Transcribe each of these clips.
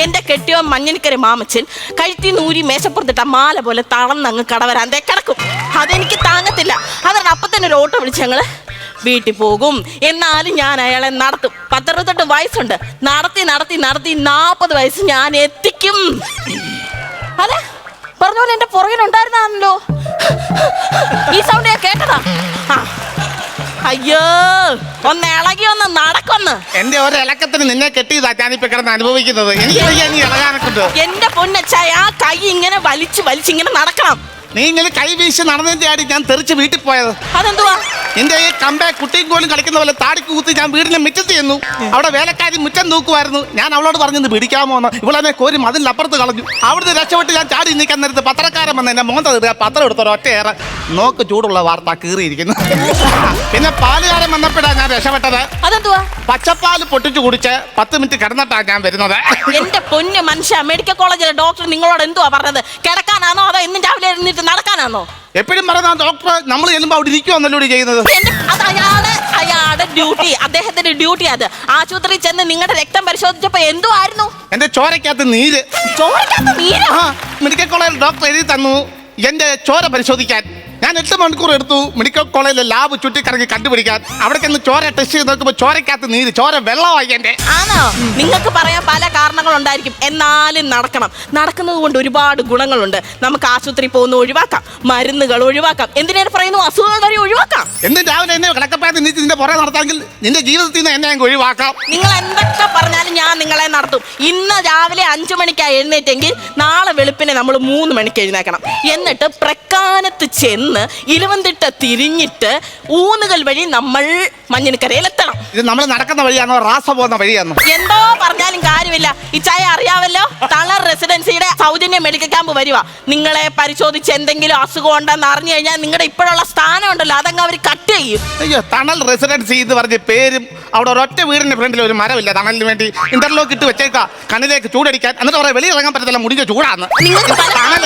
എന്റെ കെട്ടിയോ മഞ്ഞനിക്കര മാമച്ചൻ കഴുത്തി നൂരി മേശപ്പുറത്തിട്ട മാല പോലെ തളർന്നങ്ങ് കടവരാന്തേ കിടക്കും. അതെനിക്ക് താങ്ങത്തില്ല. അതാണ് അപ്പൊ തന്നെ ഒരു ഓട്ടോ വിളിച്ച് ഞങ്ങൾ വീട്ടിൽ പോകും. എന്നാലും ഞാൻ അയാളെ നടത്തും. പത്തറുപത്തെട്ട് വയസ്സുണ്ട്. നടത്തി നടത്തി നടത്തി നാൽപ്പത് വയസ്സ് ഞാൻ എത്തിക്കും. അതെ? പറഞ്ഞ പോലെ എന്റെ പുറകിലുണ്ടായിരുന്നാണല്ലോ. ഈ സൗണ്ട് ഞാൻ കേട്ടതാ. ആ. അയ്യോ ഒന്ന് ഇളകി ഒന്ന് നടക്കൊന്ന്. എന്റെ ഒരു ഇളക്കത്തിന് നിന്നെ കെട്ടിയതാ ഞാനിപ്പോ കിടന്ന് അനുഭവിക്കുന്നത്. എനിക്ക് ഇളകാനൊക്കെ എന്റെ പൊന്നച്ചായ ആ കൈ ഇങ്ങനെ വലിച്ചു വലിച്ചു ഇങ്ങനെ നടക്കണം. നീ ഇങ്ങനെ കൈ വീശി നടന്നതിന്റെ ആടി ഞാൻ തെറിച്ച് വീട്ടിൽ പോയത്. അതെന്തുവാ? എന്റെ ഈ കമ്പേ കുട്ടിയും കോലും കളിക്കുന്ന പോലെ താടിക്ക് കൂത്തി ഞാൻ വീടിന്റെ മുറ്റത്ത് ചെന്നു. അവിടെ വേലക്കാരി മുറ്റം തൂക്കുമായിരുന്നു ഞാൻ അവളോട് പറഞ്ഞത് പിടിക്കാമോ എന്ന്. ഇവളെന്നെ കോരി മതിലപ്പുറത്ത് കളഞ്ഞു. അവിടുന്ന് രക്ഷപ്പെട്ട് ഞാൻ ചാടി നിൽക്കാൻ നേരത്ത് പത്രക്കാരൻ വന്ന് എന്നെ മോന്ത തീർക്കുക പത്രം എടുത്തൊരു ഒറ്റയേറെ. നോക്ക് ചൂടുള്ള വാർത്ത കീറിയിരിക്കുന്നു. പിന്നെ പാലുകാരൻ വന്നപ്പോഴാണ് ഞാൻ രക്ഷപ്പെട്ടത്. അതെന്തുവാ? പച്ചപ്പാൽ പൊട്ടിച്ചു കുടിച്ച് പത്ത് മിനിറ്റ് കിടന്നിട്ടാണ് ഞാൻ വരുന്നത്. എന്റെ പൊന്ന് മനുഷ്യ മെഡിക്കൽ കോളേജിലെ ഡോക്ടർ നിങ്ങളോട് എന്തുവാ പറഞ്ഞത്? കിടക്കാനാണോ അതോ ഇന്നും രാവിലെ എഴുന്നേറ്റ് നടക്കാനാണോ എപ്പോഴും പറയുന്ന ഡോക്ടർ നമ്മൾ ചെല്ലുമ്പോൾ അവിടെ ഇരിക്കുവാന്നല്ലോ ചെയ്യുന്നത്? എന്റെ അത് അയാൾ അയാളുടെ ഡ്യൂട്ടി അദ്ദേഹത്തിന്റെ ഡ്യൂട്ടി അത്. ആശുപത്രിയിൽ ചെന്ന് നിങ്ങളുടെ രക്തം പരിശോധിച്ചപ്പോ എന്തുവായിരുന്നു? എന്റെ ചോരക്കകത്ത് നീര്. ചോരക്കകത്ത് നീരോ? ആ മെഡിക്കൽ കോളേജിൽ ഡോക്ടർ എഴുതി തന്നു. എന്റെ ചോര പരിശോധിക്കാൻ. ഞാൻ എട്ട് മണിക്കൂർ എടുത്തു. മെഡിക്കൽ കോളേജിലെ ലാബ് ചുറ്റിക്കറങ്ങി കണ്ടുപിടിക്കാൻ. അവിടെ ചെന്ന് ചോര ടെസ്റ്റ് ചെയ്ത് നോക്കുമ്പോൾ ചോരക്കകത്ത് നീര് ചോര വെള്ളമായി എന്റെ. ആണോ? നിങ്ങൾക്ക് പറയാൻ പല കാരണങ്ങളുണ്ടായിരിക്കും. എന്നാലും നടക്കണം. നടക്കുന്നത് കൊണ്ട് ഒരുപാട് ഗുണങ്ങളുണ്ട്. നമുക്ക് ആശുപത്രി പോകുന്ന ഒഴിവാക്കാം. മരുന്നുകൾ ഒഴിവാക്കാം. എന്തിനേറെ പറയുന്നു അസുഖങ്ങൾ വരെ ഒഴിവാക്കാം. എന്നും രാവിലെ എന്നെ കിടക്കപ്പാത്ത് നീ നിന്റെ പുറകെ നടത്താമെങ്കിൽ നിന്റെ ജീവിതത്തിൽ നിന്ന് എന്നെ ഒഴിവാക്കാം. നിങ്ങൾ എന്തൊക്കെ പറഞ്ഞാലും ഞാൻ നിങ്ങളെ നടത്തും. ഇന്ന് രാവിലെ അഞ്ചു മണിക്കാണ് എഴുന്നേറ്റെങ്കിൽ നാളെ വെളുപ്പിനെ നമ്മൾ മൂന്ന് മണിക്ക് എഴുന്നേക്കണം. എന്നിട്ട് പ്രക്കാനത്ത് ചെന്ന് ഇലവന്തിട്ട തിരിഞ്ഞിട്ട് ഊന്നുകൾ വഴി നമ്മൾ മഞ്ഞിനക്കരയിലെത്തണം. ഇത് നമ്മൾ നടക്കുന്ന വഴിയാണോ? റാസ പോകുന്ന വഴിയാണോ? എന്തോ പറഞ്ഞാലും കാര്യമില്ല. ഈ ചായ അറിയാവല്ലോ തളർ റെസിഡൻസിയുടെ സൗജന്യ മെഡിക്കൽ ക്യാമ്പ് വരുക നിങ്ങളെ പരിശോധിച്ച് എന്തെങ്കിലും അസുഖം ഉണ്ടെന്ന് അറിഞ്ഞു കഴിഞ്ഞാൽ നിങ്ങളുടെ ഇപ്പോഴുള്ള സ്ഥാനം ഉണ്ടല്ലോ അതങ്ങ് അവർ കട്ട് ചെയ്യും. അയ്യോ തണൽ റെസിഡൻസി എന്ന് പറഞ്ഞ പേരും അവിടെ ഒരൊറ്റ വീടിന്റെ ഫ്രണ്ടിൽ ഒരു മരമില്ല. തണലിന് വേണ്ടി ഇന്റർലോക്ക് ഇട്ട് വെച്ചേക്കാ. കണ്ണിലേക്ക് ചൂടടിക്കാൻ. എന്നിട്ട് പറയാം വെളിയിൽ ഇറങ്ങാൻ പറ്റത്തില്ല. മുടിഞ്ഞ ചൂടാന്ന്. നിങ്ങൾക്ക് പല തണൽ.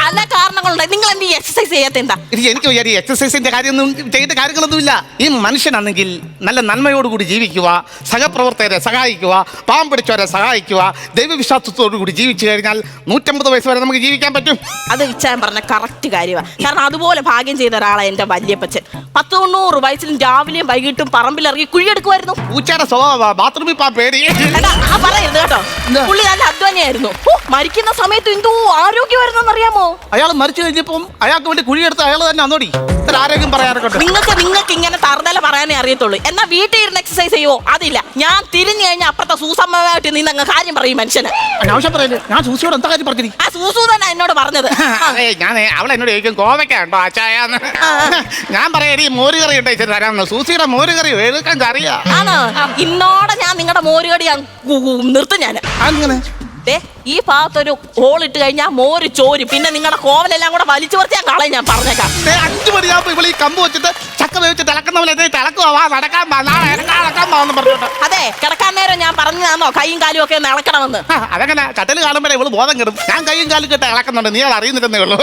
പല കാരണങ്ങളുണ്ട്. നിങ്ങൾ എന്ത് എക്സസൈസ് ചെയ്യാത്ത എന്താ? ഇത് എനിക്ക് എക്സസൈസിന്റെ കാര്യമൊന്നും ചെയ്യേണ്ട കാര്യങ്ങളൊന്നുമില്ല. ഈ മനുഷ്യനാണെങ്കിൽ നല്ല നന്മയോടുകൂടി ജീവിക്കുക സഹപ്രവർത്തകരെ സഹായിക്കുക പാവം പിടിച്ചവരെ സഹായിക്കുക ദൈവവിശ്വാസത്തോടു കൂടി ജീവിച്ചു കഴിഞ്ഞാൽ നൂറ്റമ്പത് വയസ്സ് വരെ നമുക്ക് ജീവിക്കാൻ പറ്റും. അത് ഇച്ചാൻ പറഞ്ഞ കറക്റ്റ് കാര്യമാണ് കാരണം അതുപോലെ ഭാഗ്യം ചെയ്ത ഒരാളാണ് എന്റെ വല്യപ്പച്ചൻ. പത്ത് തൊണ്ണൂറ് വയസ്സിലും രാവിലെയും വൈകിട്ടും പറമ്പിലിറങ്ങി കുഴിയെടുക്കുമായിരുന്നു. പൂച്ചയുടെ സ്വഭാവ ബാത്റൂമിൽ പോകാൻ പേടി. എടാ, ആ പറയരുത് കേട്ടോ. എന്താ? പുള്ളി നല്ല അധ്വാനിയായിരുന്നു. മരിക്കുന്ന സമയത്ത് എന്തോ ആരോഗ്യമായിരുന്നു അറിയാമോ അയാൾ മരിച്ചു കഴിഞ്ഞപ്പം അയാൾക്ക് വേണ്ടി കുഴിയെടുത്ത് അയാൾ തന്നെ അന്നോടി. ആരോഗ്യം പറയാനൊക്കെ നിങ്ങൾക്ക് നിങ്ങൾക്ക് ഇങ്ങനെ തറുതല പറയാനേ അറിയത്തുള്ളൂ. എന്നാ വീട്ടിൽ ഇരുന്ന് എക്സസൈസ് ചെയ്യുവോ? അതില്ല. ഞാൻ തിരിഞ്ഞു കഴിഞ്ഞാൽ അപ്പുറത്തെ സൂസമ്മമായിട്ട് നിന്ന് അങ്ങ് കാര്യം പറയും മനുഷ്യന്. അനാവശ്യം പറയല്ലേ? ഞാൻ സൂസിയോട് എന്താ കാര്യം പറഞ്ഞു ആ സൂസു തന്നെ എന്നോട് പറഞ്ഞത്. ഞാൻ അവൾ എന്നോട് ചോദിക്കും കോവയ്ക്കാണ്ടോ അച്ചായാന്ന്? ഞാൻ പറയാം ഈ മോരുകറി ഉണ്ട് ഇച്ചിരി തരാമെന്ന്. സൂസിയുടെ മോരുകറി എഴുതാൻ കറിയാ. ആണോ? ഇന്നോടെ ഞാൻ നിങ്ങളുടെ മോരുകടി ഞാൻ കു- കു- നിർത്തും ഞാൻ അങ്ങനെ ദേ, ഈ ഭാഗത്തൊരു ഹോൾ ഇട്ട് കഴിഞ്ഞാൽ മോര് ചോരും. പിന്നെ നിങ്ങളുടെ കോവലെല്ലാം കൂടെ വലിച്ചു പറിച്ച് ഞാൻ കളയും ഞാൻ പറഞ്ഞേക്കാം. ദേ, അഞ്ചു മണിയാകുമ്പോ ഇവൾ ഈ കമ്പ് വെച്ചിട്ട് ചക്ക വെച്ചിട്ട് ഇളക്കുന്ന പോലെ എന്നെ ഇളക്കുവാ വാ നടക്കാൻ വാ നാളെ ഇളക്കാൻ പോന്ന് പറഞ്ഞോട്ട്. അതെ കിടക്കാൻ നേരം ഞാൻ പറഞ്ഞു തന്നോ കൈയും കാലും ഒക്കെ ഒന്ന് ഇളക്കണമെന്ന്. ആ, അതങ്ങനെ കട്ടൽ കാണുമ്പോഴേ ഇവൾ ബോധം കിടും. ഞാൻ കൈയും കാലും കിട്ട ഇളക്കുന്നുണ്ട്. നീ അത് അറിയുന്നില്ലെന്നേ ഉള്ളൂ.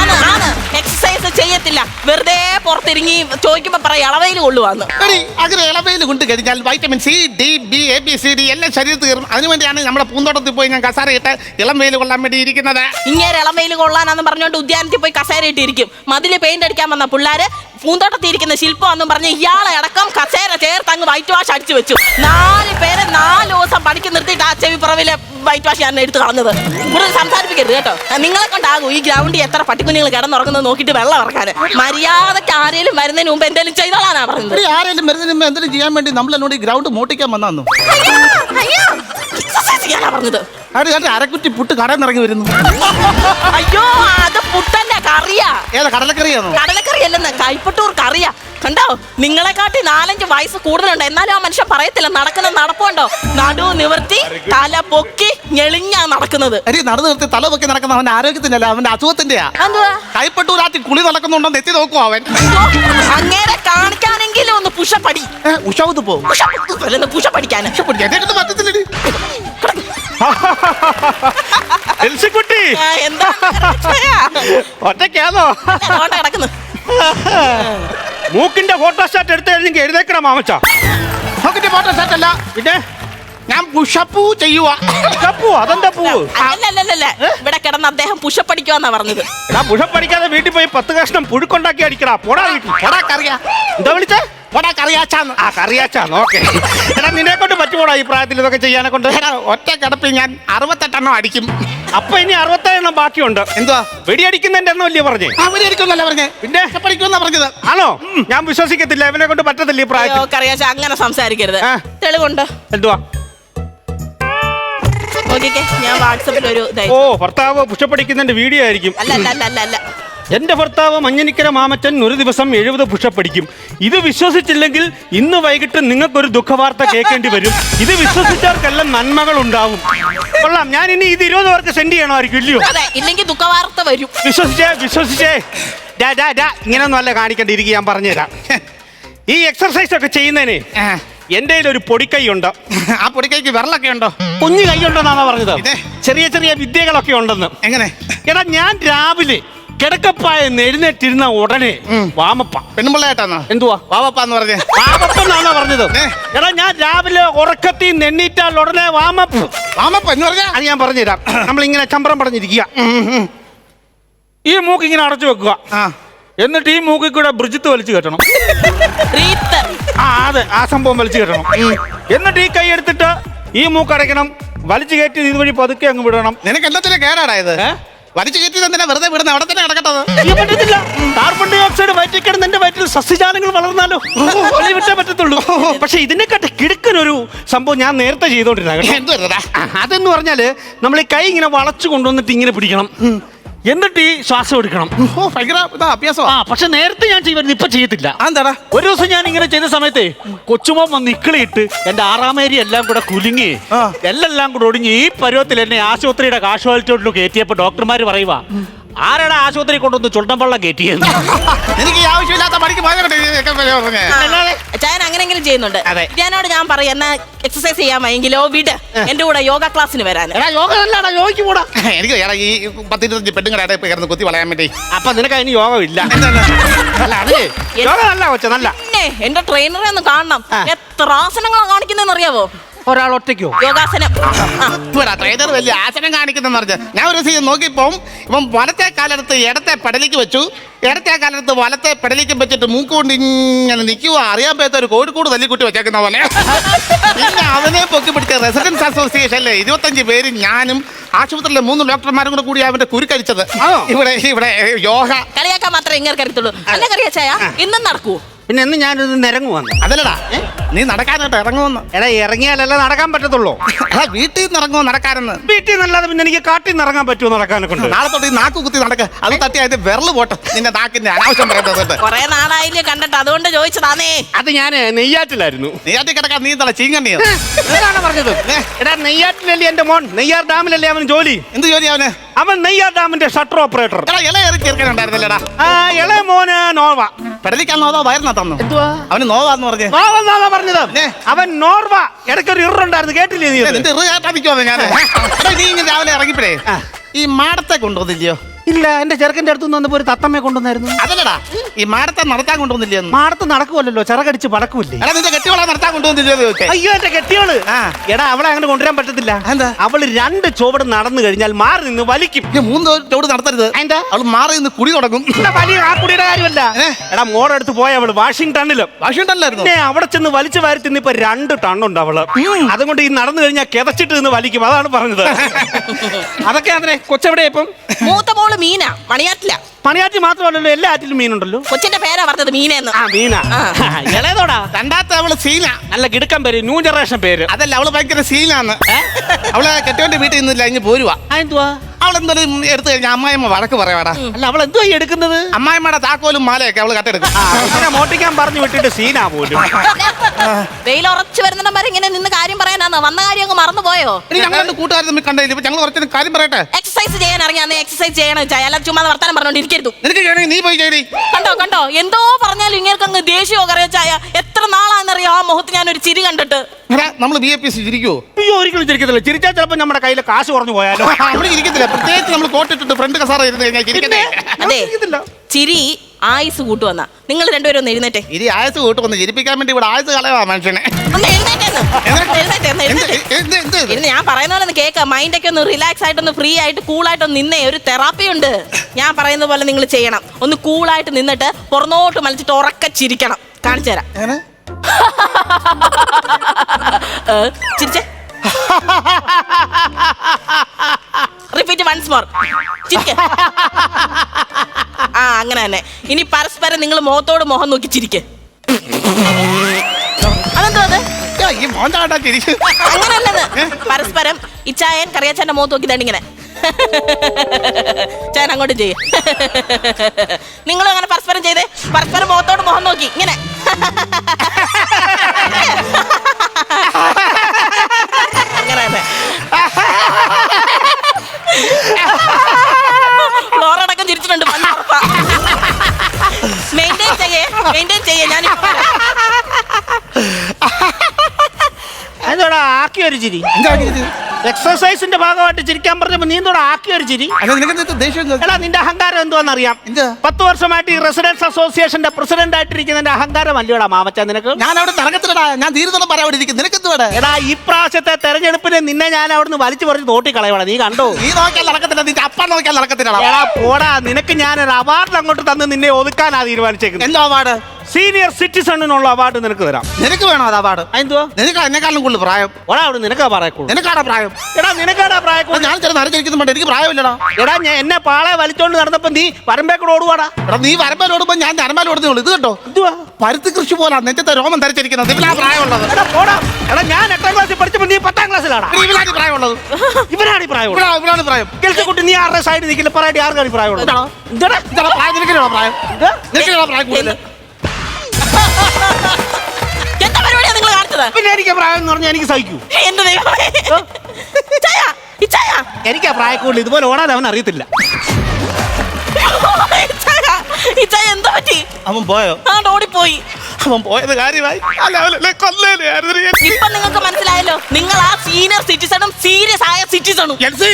ആണ് ആണ്. എക്സസൈസ് ചെയ്യത്തില്ല. വെറുതെ പുറത്തിറങ്ങി ചോദിക്കുമ്പോ പറയാം ഇളവയിൽ കൊള്ളുവാന്ന് എടി അങ്ങനെ ഇളവയിൽ കൊണ്ട് കഴിഞ്ഞാൽ vitamin C D B A B C D എല്ലാം ശരീരത്തിൽ കയറും. അതിനുവേണ്ടിയാണ് നമ്മുടെ പൂന്തോട്ടത്തിൽ പോയി ഞാൻ കസാര ഇട്ട് ഇളം വെയിൽ കൊള്ളാൻ വേണ്ടി ഇരിക്കുന്നത്. ഇങ്ങനെ ഇളവയിൽ കൊള്ളാനാന്ന് പറഞ്ഞോണ്ട് ഉദ്യാനത്തിൽ പോയി കസേര ഇട്ടിരിക്കും. മതിൽ പെയിന്റ് അടിക്കാൻ വന്ന പിള്ളേര് പൂന്തോട്ടത്തിൽ ശില്പം എന്നും പറഞ്ഞ് ഇയാളെ അടക്കം കസേര ചേർത്ത് അങ്ങ് വൈറ്റ് വാഷ് അടിച്ചു വെച്ചു. നാല് പേരെ നാല് ദിവസം പണിക്ക് നിർത്തിയിട്ട് ആ ചെവിപ്പുറവിലെ വൈറ്റ് വാഷ് ഞാൻ എടുത്ത് കളഞ്ഞത്. കൂടുതൽ സംസാരിപ്പിക്കരുത് കേട്ടോ. നിങ്ങളെ കൊണ്ടാകും ഈ ഗ്രൗണ്ടിൽ എത്ര പട്ടിക്കുഞ്ഞുങ്ങൾ കിടന്നുറങ്ങുന്നത് നോക്കിയിട്ട് വെള്ളം ഇറക്കാൻ. മര്യാദയ്ക്ക് ആരെങ്കിലും വരുന്നതിന് മുമ്പ് എന്തെങ്കിലും ചെയ്തോളാനാ പറഞ്ഞത്. ആരെങ്കിലും വരുന്നതിന് മുമ്പ് എന്തെങ്കിലും ചെയ്യാൻ വേണ്ടി നമ്മൾ എന്നോട് ഈ ഗ്രൗണ്ട് മോട്ടിക്കാൻ വന്നു ചെയ്യാനാ പറഞ്ഞത്. അവിടെ കണ്ട് അരക്കുറ്റി പുട്ട് കടയിൽ ഇറങ്ങി വരുന്നു. അയ്യോ അത് പുട്ടല്ല കറിയാ. ഏതാ കടലക്കറിയാണോ കടലക്കറി അല്ലെന്ന് കൈപ്പട്ടൂർ കറിയാ. കണ്ടോ? നിങ്ങളെ കാട്ടി നാലഞ്ച് വയസ്സ് കൂടുതലുണ്ട്. എന്നാലും ആ മനുഷ്യൻ പറയത്തില്ല നടക്കുന്ന നടപ്പുണ്ടോ? നടു നിവർത്തി തല പൊക്കി ഞെളിഞ്ഞാ നടക്കുന്നത്. അരി നടന്നു നിർത്തി തല പൊക്കി നടക്കുന്ന അവന്റെ ആരോഗ്യത്തിനല്ല അവന്റെ അസുഖത്തിന്റെയാ. എന്തുവാ? കൈപ്പട്ടൂരാറ്റി കുളി നടക്കുന്നുണ്ടോ എത്തി നോക്കുവോ അവൻ. അയ്യോ, അങ്ങേരെ കാണിക്കാനെങ്കിലും ഒന്ന് പുഷപ്പടി ഏ, ഉഷാവത്ത് പോ. പുഷ പഠിക്കാൻ എന്നെ പറ്റത്തില്ലടി. എൽസിക്കുട്ടി. എന്താ ഒറ്റയ്ക്കാന്നോ? അങ്ങോട്ട് കിടക്കുന്നു. മൂക്കിന്റെ ഫോട്ടോസ്റ്റാറ്റ് എടുത്ത് എഴുതി എഴുതേക്കണം മാമച്ചാ. മൂക്കിന്റെ ഫോട്ടോ സെറ്റ് അല്ല പിന്നെ? ഞാൻ പുഷപ്പ് ചെയ്യുക പൂ അതെന്താ പൂവ്? അല്ലല്ലല്ല ഇവിടെ കിടന്ന് അദ്ദേഹം പുഷപ്പടിക്കുവാന്നാ പറഞ്ഞത്. എടാ പുഷപ്പ് അടിക്കാതെ വീട്ടിൽ പോയി പത്ത് കഷ്ണം പുഴുക്കൊണ്ടാക്കി അടിക്കടാ. പോടാ വീട്ടിൽ. പോടാ കറിയാ. എന്താ വിളിച്ചേ? പോടാ കറിയാച്ചാന്ന്. ആ കറിയാച്ചാന്ന്. ഓക്കെ. എടാ നിന്നെ കൊണ്ട് പറ്റുമോടാ ഈ പ്രായത്തിൽ ഇതൊക്കെ ചെയ്യാനെ കൊണ്ട്? എടാ, ഒറ്റ കിടപ്പിൽ ഞാൻ അറുപത്തെട്ടെണ്ണം അടിക്കും. അപ്പൊ ഇനി അറുപത്തേഴെണ്ണം ബാക്കിയുണ്ട്. എന്തുവാ? വെടിയടിക്കുന്നതിന്റെ എണ്ണം അല്ലേ പറഞ്ഞേ. അവർ ഇരിക്കുന്നല്ല പറഞ്ഞേ? പിന്നെ? പഠിക്കുമെന്നാ പറഞ്ഞത്. ആണോ? ഞാൻ വിശ്വസിക്കത്തില്ല. ഇവനെ കൊണ്ട് പറ്റത്തില്ല ഈ പ്രായത്തിൽ. കറിയാച്ച അങ്ങനെ സംസാരിക്കരുത്. ആ. തെളിവുണ്ട്. എന്തുവാ? നോക്കിക്കേ ഞാൻ വാട്സപ്പിൽ ഒരു ഇതായി ഓ ഭർത്താവ് പുഷപ്പടിക്കുന്നതിന്റെ വീഡിയോ ആയിരിക്കും. അല്ല അല്ല അല്ല അല്ല. അല്ല എന്റെ ഭർത്താവ് മഞ്ഞനിക്കര മാമച്ചൻ ഒരു ദിവസം എഴുപത് പുഷപ്പടിക്കും. ഇത് വിശ്വസിച്ചില്ലെങ്കിൽ ഇന്ന് വൈകിട്ട് നിങ്ങൾക്കൊരു ദുഃഖവാർത്ത കേൾക്കേണ്ടി വരും. ഇത് വിശ്വസിച്ചവർക്കെല്ലാം നന്മകൾ ഉണ്ടാവും കൊള്ളാം. ഞാൻ ഇനി ഇത് ഇരുപത് പേർക്ക് സെൻഡ് ചെയ്യണമായിരിക്കും ഇല്ലയോ? അതെ ഇല്ലെങ്കിൽ ദുഃഖവാർത്ത വരും. വിശ്വസിച്ചേ വിശ്വസിച്ചേ. ഡാ ഡാ ഡാ ഇങ്ങനൊന്നും അല്ല കാണിക്കേണ്ടിരിക്കും ഞാൻ പറഞ്ഞുതരാം. ഈ എക്സർസൈസ് ഒക്കെ ചെയ്യുന്നതിന് ആ, എന്റെ ഒരു പൊടിക്കൈ ഉണ്ട് ആ പൊടിക്കൈക്ക് വിരലൊക്കെ ഉണ്ടോ? കുഞ്ഞു കൈ ഉണ്ടെന്നാണോ പറഞ്ഞത് ചെറിയ ചെറിയ വിദ്യകളൊക്കെ ഉണ്ടെന്ന്. എങ്ങനെ? എടാ ഞാൻ രാവിലെ കിടക്കപ്പായ എഴുന്നേറ്റിരുന്ന ഉടനെ വാമപ്പ. പെണ്ണുമ്പിള്ളയായിട്ടാന്നോ എന്തുവാ? വാമപ്പ വാവപ്പാന്ന് പറഞ്ഞേ. വാമപ്പെന്നാണോ പറഞ്ഞത്? ഏ. എടാ ഞാൻ രാവിലെ ഉറക്കത്തിൽ നെണ്ണീറ്റാൽ ഉടനെ വാമപ്പ്. വാമപ്പ എന്ന് പറഞ്ഞ? അത് ഞാൻ പറഞ്ഞുതരാം. നമ്മളിങ്ങനെ ചമ്പരം പറഞ്ഞിരിക്കുക ഈ മൂക്ക് ഇങ്ങനെ അടച്ചു വെക്കുക. എന്നിട്ട് ഈ മൂക്കിൽ കൂടെ ബ്രിജിത്ത് വലിച്ചു കെട്ടണം. ആ അതെ ആ സംഭവം വലിച്ചു കെട്ടണം. എന്നിട്ട് ഈ കൈ എടുത്തിട്ട് ഈ മൂക്കടയ്ക്കണം വലിച്ചു കയറ്റി ഇതുവഴി പതുക്കെ അങ്ങ് വിടണം. നിനക്ക് എന്താ കേടാടാ ഇത്? വലിച്ചു കയറ്റി തന്നെ വെറുതെ വിടുന്ന? അവിടെ തന്നെ കിടക്കട്ടത് ചെയ്യാൻ പറ്റത്തില്ല. കാർബൺ ഡൈ ഓക്സൈഡ് വയറ്റിൽ കിടന്ന് എന്റെ വയറ്റിൽ സസ്യജാലങ്ങൾ വളർന്നാലോ? വെളി വിട്ടേ പറ്റത്തുള്ളൂ. പക്ഷെ ഇതിനെക്കാട്ട് കിടക്കനൊരു സംഭവം ഞാൻ നേരത്തെ ചെയ്തോണ്ടിരുന്ന കേട്ടോ. എന്ത് വരുന്നതാ ആ, അതെന്ന് പറഞ്ഞാൽ നമ്മൾ ഈ കൈ ഇങ്ങനെ വളച്ചു കൊണ്ടുവന്നിട്ട് ഇങ്ങനെ പിടിക്കണം. എന്നിട്ട് ഈ ശ്വാസം എടുക്കണം. ഓ ഭയങ്കര ഇതാ അഭ്യാസമാ. ആ പക്ഷെ നേരത്തെ ഞാൻ ചെയ്യുമായിരുന്നു ഇപ്പൊ ചെയ്യത്തില്ല ആ, എന്താടാ ഒരു ദിവസം ഞാൻ ഇങ്ങനെ ചെയ്ത സമയത്തെ കൊച്ചുമോൻ വന്ന് ഇക്കിളിയിട്ട് എന്റെ ആറാമേരി എല്ലാം കൂടെ കുലുങ്ങി ആ. എല്ലാം കൂടെ ഒടിഞ്ഞ് ഈ പരുവത്തിൽ എന്നെ ആശുപത്രിയുടെ കാഷ്വാലിറ്റിയോട്ടിൽ കയറ്റിയപ്പോ ഡോക്ടർമാർ പറയുക ആരാടാ ആശുപത്രി കൊണ്ടുവന്ന് ചുണ്ടൻ വെള്ളം കയറ്റിയത് എനിക്ക് ഈ ആവശ്യമില്ലാത്ത പണിക്ക് പോയ പറഞ്ഞേ. ചായൻ അങ്ങനെങ്കിലും ചെയ്യുന്നുണ്ട്. അതെ. ഞാനോട് ഞാൻ പറയാം എന്നാ എക്സസൈസ് ചെയ്യാൻ വയ്യെങ്കിലോ വിട്. എന്റെ കൂടെ യോഗ ക്ലാസ്സിന് വരാൻ എടാ യോഗ അല്ലടാ യോഗയ്ക്ക് കൂടാ എനിക്ക് എടാ ഈ പത്തിരുപത്തഞ്ച് പെണ്ണുങ്ങളുടെ ഇപ്പൊ കിടന്ന് കുത്തി വളയാൻ വേണ്ടി. അപ്പൊ നിനക്ക് അതിന് യോഗമില്ല? അല്ല അതെ യോഗ നല്ല കൊച്ച നല്ല. പിന്നെ എന്റെ ട്രെയിനറെ ഒന്ന് കാണണം. എത്ര ആസനങ്ങളാണ് കാണിക്കുന്നതെന്ന് അറിയാവോ? ഒരാൾ ഒറ്റയ്ക്കോ? യോഗാസനം. ട്രെയിനർ വലിയ ആസനം കാണിക്കുന്നെന്ന് പറഞ്ഞ. ഞാൻ ഒരു ദിവസം നോക്കിയപ്പം ഇപ്പം വലത്തെ കാലെടുത്ത് ഇടത്തെ പെടലിക്ക് വെച്ചു. ഇടത്തെ കാലെടുത്ത് വലത്തെ പെടലിക്ക് വെച്ചിട്ട് മൂക്കുകൊണ്ട് ഇങ്ങനെ നിൽക്കുക അറിയാൻ പറ്റാത്ത ഒരു കോഴിക്കോട് തല്ലിക്കുട്ടി വെച്ചേക്കുന്ന പോലെ. പിന്നെ അവനെ പൊക്കി പിടിച്ച റെസിഡൻസ് അസോസിയേഷനിലെ ഇരുപത്തഞ്ച് പേര് ഞാനും ആശുപത്രിയിലെ മൂന്ന് ഡോക്ടർമാരും കൂടെ കൂടി അവന്റെ കുരുക്കടിച്ചത്? ഇവിടെ ഇവിടെ യോഗ. കളിയാക്കാൻ മാത്രമേ ഇങ്ങനെ കരുത്തുള്ളൂ അല്ല കറിയാച്ചായ ഇന്നും നടക്കൂ പിന്നെ ഇന്ന് ഞാനിത് നിരങ്ങു വന്നു അതല്ലടാ നീ നടക്കാനായിട്ട് ഇറങ്ങുമെന്ന്. എടാ ഇറങ്ങിയാലല്ലേ നടക്കാൻ പറ്റത്തുള്ളൂ. എടാ വീട്ടിൽ നിന്ന് ഇറങ്ങുമോ നടക്കാനെന്ന്? വീട്ടിൽ നിന്നല്ലാതെ പിന്നെ എനിക്ക് കാട്ടിൽ നിന്ന് ഇറങ്ങാൻ പറ്റുമോ നടക്കാനെ കൊണ്ട് നാളെ തൊട്ട് ഈ നാക്ക് കുത്തി നടക്ക. അത് തട്ടി അതിന്റെ വിരൽ പോട്ടെ നിന്റെ നാക്കിന്റെ അനാവശ്യം പറയുന്നത് കൊറേ നാളായില്ലേ കണ്ടിട്ട് അതുകൊണ്ട് ചോദിച്ചതാന്നേ. അത് ഞാൻ നെയ്യാറ്റിലായിരുന്നു. നെയ്യാറ്റി കിടക്കാൻ നീ തല ചീങ്കണ്ണിയോ എന്താണ് പറഞ്ഞത്? എടാ നെയ്യാറ്റിലല്ലേ എന്റെ മോൻ? നെയ്യാർ ഡാമിലല്ലേ അവൻ ജോലി? എന്ത് ജോലി അവന്? അവൻ നെയ്യാർ ഡാമിന്റെ ഷട്ടർ ഓപ്പറേറ്റർ. എടാ ഇല ഏറി ചേർക്കാനുണ്ടായിരുന്നല്ലേടാ. ആ ഇളയ മോന് നോവ. പെടലിക്കാൻ നോവാ വയറിനാ തന്നു. അവന് നോവാന്ന് പറഞ്ഞു. പറഞ്ഞത്. അവൻ നോർവ ഇടയ്ക്കൊരു ഇറുണ്ടായിരുന്നു കേട്ടില്ലേ നീ? നിന്റെ ഇറ് കേട്ടാ നിൽക്കുവാ ഞാൻ എടാ നീ ഇങ്ങനെ രാവിലെ ഇറങ്ങിപ്പോഴേ ആ. ഈ മാടത്തെ കൊണ്ടുവന്നില്ലയോ ഇല്ല എന്റെ ചെറുക്കന്റെ അടുത്ത് വന്നപ്പോ ഒരു തത്തമ്മയെ കൊണ്ടുവന്നായിരുന്നു. അതല്ലടാ ഈ മാടത്തെ നടത്താൻ കൊണ്ടുവന്നില്ലേ? മാടത്ത് നടക്കുമല്ലോ ചിറകടിച്ച് പടക്കൂല്ലേ എടാ നിന്റെ കെട്ടിയോളെ നടത്താൻ കൊണ്ടുവന്നില്ലേ എന്ന് ചോദിച്ചേ. അയ്യോ എന്റെ കെട്ടിയോൾ. എടാ അവളെ അങ്ങനെ കൊണ്ടുവരാൻ പറ്റത്തില്ല. എന്താ? അവൾ രണ്ട് ചുവട് നടന്നു കഴിഞ്ഞാൽ മാറി നിന്ന് വലിക്കും. ഈ മൂന്ന് ചോട് നടത്തരുത്. എന്താ? അവൾ മാറി നിന്ന് കുടി തുടങ്ങും. വലിയ ആ കുടിയുടെ കാര്യമല്ല. എടാ എടാ മോടടുത്ത് പോയ അവൾ വാഷിംഗ്ടണിൽ വാഷിംഗ്ടണിലായിരുന്നു പിന്നെ അവിടെ ചെന്ന് വലിച്ചു വാരി തിന്ന് ഇപ്പൊ രണ്ട് ടണ്ണുണ്ട് അവൾ. അതുകൊണ്ട് ഈ നടന്നു കഴിഞ്ഞാൽ കിതച്ചിട്ട് നിന്ന് വലിക്കും. അതാണ് പറഞ്ഞത്. അതൊക്കെ അതിനെ കൊച്ചെവിടെ ഇപ്പം? മൂത്ത മീന മണിയാറ്റില്ല പണിയാറ്റി മാത്രമല്ലല്ലോ എല്ലാ ആറ്റിലും മീനുണ്ടല്ലോ. കൊച്ചിന്റെ പേരാ പറഞ്ഞത് മീനെന്ന്. ആ മീനാ. ഇളയതോടാ. രണ്ടാമത്തെ അവൾ സീന. നല്ല കിടുക്കൻ പേര് ന്യൂ ജനറേഷൻ പേര്. അതല്ല അവൾ ഭയങ്കര സീനാന്ന്. അവളെ കെട്ടിയോന്റെ വീട്ടിൽ നിന്നില്ല അങ്ങ് പോരുവാ. എന്തുവാ? അവൾ എന്തായാലും എടുത്തു കഴിഞ്ഞാൽ അമ്മായിമ്മ വഴക്ക് പറയാടാ. അല്ല അവൾ എന്തോ എടുക്കുന്നത്? അമ്മായിമ്മയുടെ താക്കോലും മാലയൊക്കെ അവൾ കട്ടെടുക്കും. മോട്ടിക്കാൻ പറഞ്ഞു വിട്ടിട്ട് സീനാ പോലും. വെയിൽ ഉറച്ചു വരുന്നിടം വരെ ഇങ്ങനെ നിന്ന് കാര്യം പറയാനാ വന്ന കാര്യം അങ്ങ് മറന്നു പോയോ? ഞങ്ങൾ ഞങ്ങളുടെ കൂട്ടുകാർ തമ്മിൽ കണ്ടില്ല ഇപ്പൊ ഞങ്ങൾ കുറച്ച് കാര്യം പറയട്ടെ? എക്സസൈസ് ചെയ്യാൻ ഇറങ്ങിയാന്ന് എക്സസൈസ് ചെയ്യണം ചായ. ചുമ്മാ വർത്താനം പറഞ്ഞോണ്ടിരിക്കരുത് നിനക്ക് ചെയ്യണമെങ്കിൽ നീ പോയി ചെയ്യടി കണ്ടോ കണ്ടോ? എന്തോ പറഞ്ഞാലും ഇങ്ങേർക്കങ്ങ് അങ്ങ് ദേഷ്യമോ കറിയച്ചായ ചായ. എത്ര നാളാന്നറിയോ ആ മുഖത്ത് ഞാൻ ഒരു ചിരി കണ്ടിട്ട്. നമ്മൾ ബി എ പി സി ചിരിക്കുവോ? അയ്യോ ഒരിക്കലും ചിരിക്കത്തില്ല. ചിരിച്ചാൽ ചിലപ്പോൾ നമ്മുടെ കയ്യിൽ കാശ് കുറഞ്ഞു പോയാലോ. നമ്മൾ ഇരിക്കത്തില്ല. പ്രത്യേകിച്ച് നമ്മൾ കോട്ടിട്ടിട്ട് ഫ്രണ്ട് കസാറ ഇരുന്ന് കഴിഞ്ഞാൽ ചിരിക്കത്തില്ല അതെ ചിരി ആയുസ് കൂട്ടുവന്ന. നിങ്ങൾ രണ്ടുപേരും ഒന്ന് എഴുന്നേറ്റേ. ഇനി ആയസ് കൂട്ടുവന്ന് ചിരിപ്പിക്കാൻ വേണ്ടി ഇവിടെ ആയസ് കളയാ മനുഷ്യനെ. ഒന്ന് എഴുന്നേറ്റേ ഒന്ന്. ഒന്ന് എന്ത് എന്ത് എന്ത്? ഇത്? ഇരുന്ന് ഞാൻ പറയുന്ന പോലെ ഒന്ന് മൈൻഡ് മൈൻഡൊക്കെ ഒന്ന് റിലാക്സ് ആയിട്ട് ഒന്ന് ഫ്രീ ആയിട്ട് കൂളായിട്ട് ഒന്ന് നിന്നേ. ഒരു തെറാപ്പി ഉണ്ട്. ഞാൻ പറയുന്ന പോലെ നിങ്ങൾ ചെയ്യണം. ഒന്ന് കൂളായിട്ട് നിന്നിട്ട് പുറന്നോട്ട് മലച്ചിട്ട് ഉറക്ക ചിരിക്കണം. കാണിച്ചു തരാം. എങ്ങനെ? ഏ, ചിരിച്ചേ. റിപ്പീറ്റ് വൺസ് മോർ ചിരിക്ക. ആ അങ്ങനെ തന്നെ. ഇനി പരസ്പരം നിങ്ങൾ മുഖത്തോട് മുഖം നോക്കി ചിരിക്ക്. അതെന്തോ അത്? ഈ മോൻ ചാട്ടാ ചിരി അങ്ങനല്ലത് പരസ്പരം ഇച്ചായൻ കറിയാച്ചാന്റെ മുഖത്ത് നോക്കി ദണ്ടിങ്ങനെ ചായൻ അങ്ങോട്ട് ചെയ്യ. നിങ്ങൾ അങ്ങനെ പരസ്പരം ചെയ്തേ? പരസ്പരം മുഖത്തോട് മുഖം നോക്കി ഇങ്ങനെ. മെയിന്റെയിൻ ചെയ്യേ മെയിന്റെയിൻ ചെയ്യേ ഞാൻ എന്തോടാ ആക്കി ഒരു ചിരി. എന്താ ഇത്? എക്സർസൈസിന്റെ ഭാഗമായിട്ട് ചിരിക്കാൻ പറഞ്ഞപ്പോ നീ എന്തോടാ ആക്കി ഒരു ചിരി? അല്ല നിനക്ക് എന്താ ദേഷ്യം എന്താ? എടാ നിന്റെ അഹങ്കാരം എന്തുവാന്നറിയാം എന്ത്? പത്ത് വർഷമായിട്ട് ഈ റെസിഡൻസ് അസോസിയേഷന്റെ പ്രസിഡന്റ് ആയിട്ടിരിക്കുന്നതിന്റെ അഹങ്കാരം അല്ലയോടാ മാമച്ച നിനക്ക്? ഞാൻ അവിടെ നടക്കത്തില്ലടാ ഞാൻ തീരുതണം പറയാൻ അവിടെ ഇരിക്കും നിനക്ക് എന്തുവാടെ? എടാ ഈ പ്രാവശ്യത്തെ തെരഞ്ഞെടുപ്പിന് നിന്നെ ഞാൻ അവിടുന്ന് വലിച്ചു പറിച്ച് തോട്ടി കളയണം നീ കണ്ടോ? നീ നോക്കിയാൽ നടക്കത്തില്ല നിന്റെ അപ്പ നോക്കിയാൽ നടക്കത്തില്ലടാ. എടാ പോടാ നിനക്ക് ഞാൻ ഒരു അവാർഡ് അങ്ങോട്ട് തന്ന് നിന്നെ ഒതുക്കാനാ തീരുമാനിച്ചേക്കുന്നത്. എന്തോ അവാർഡ് സീനിയർ സിറ്റിസണിനുള്ള അവാർഡ് നിനക്ക് തരാം. നിനക്ക് വേണോ അത് അവാർഡ് എന്തുവാ നിനക്ക് എന്നെക്കാളും കൂടുതൽ പ്രായം. ഓടാ അവിടെ നിനക്കാ പറയക്കുള്ളൂ നിനക്കാടാ പ്രായം. എടാ നിനക്കാടാ പ്രായം ഞാൻ ചില നരച്ചിരിക്കുന്നുണ്ട് എനിക്ക് പ്രായമില്ലടാ. എടാ ഞാൻ എന്നെ പാളെ വലിച്ചോണ്ട് നടന്നപ്പോ നീ വരമ്പേക്കൂടെ ഓടുവാടാ. എടാ നീ വരമ്പേ ഓടുമ്പോ ഞാൻ നരമ്പലോടുന്നേ ഓടുന്നുള്ളൂ ഇത് കേട്ടോ എന്തുവാ? പരുത്തി കൃഷി പോലെ നെറ്റത്തെ രോമം ധരിച്ചിരിക്കുന്നത്. ഇതിലാ പ്രായമുള്ളത്. എടാ പോടാ. എടാ ഞാൻ എട്ടാം ക്ലാസ്സിൽ പഠിച്ചപ്പോ നീ പത്താം ക്ലാസ്സിലാടാ. ഇവനാണ് പ്രായമുള്ളത്. ഇവനാണ് പ്രായം ഇവനാ- ഇവനാണ് പ്രായം. കേൾക്ക് കുട്ടി നീ ആരുടെ സൈഡിൽ നിൽക്കില്ല പറയാടി ആർക്കാണ് പ്രായമുള്ളത്? പ്രായം? നിനക്കിനാണോ പ്രായം കൂടുതൽ പിന്നെ എനിക്ക് പ്രായം എന്ന് പറഞ്ഞാൽ എനിക്ക് സഹിക്കൂ. എന്റെ ദൈവമേ? ഇച്ചായ ഇച്ചായ എനിക്ക് ആ ഇതുപോലെ ഓടാൻ അവൻ അറിയത്തില്ല. ഇച്ചായ ഇച്ചായ എന്താ പറ്റി? അവൻ പോയോ? ആ ഓടിപ്പോയി. അവൻ പോയത് കാര്യമായി. അല്ല അവനല്ലേ ഇപ്പൊ നിങ്ങൾക്ക് മനസ്സിലായല്ലോ നിങ്ങൾ ആ സീനിയർ സിറ്റിസണും സീരിയസ് ആയ സിറ്റിസണും എൽസി!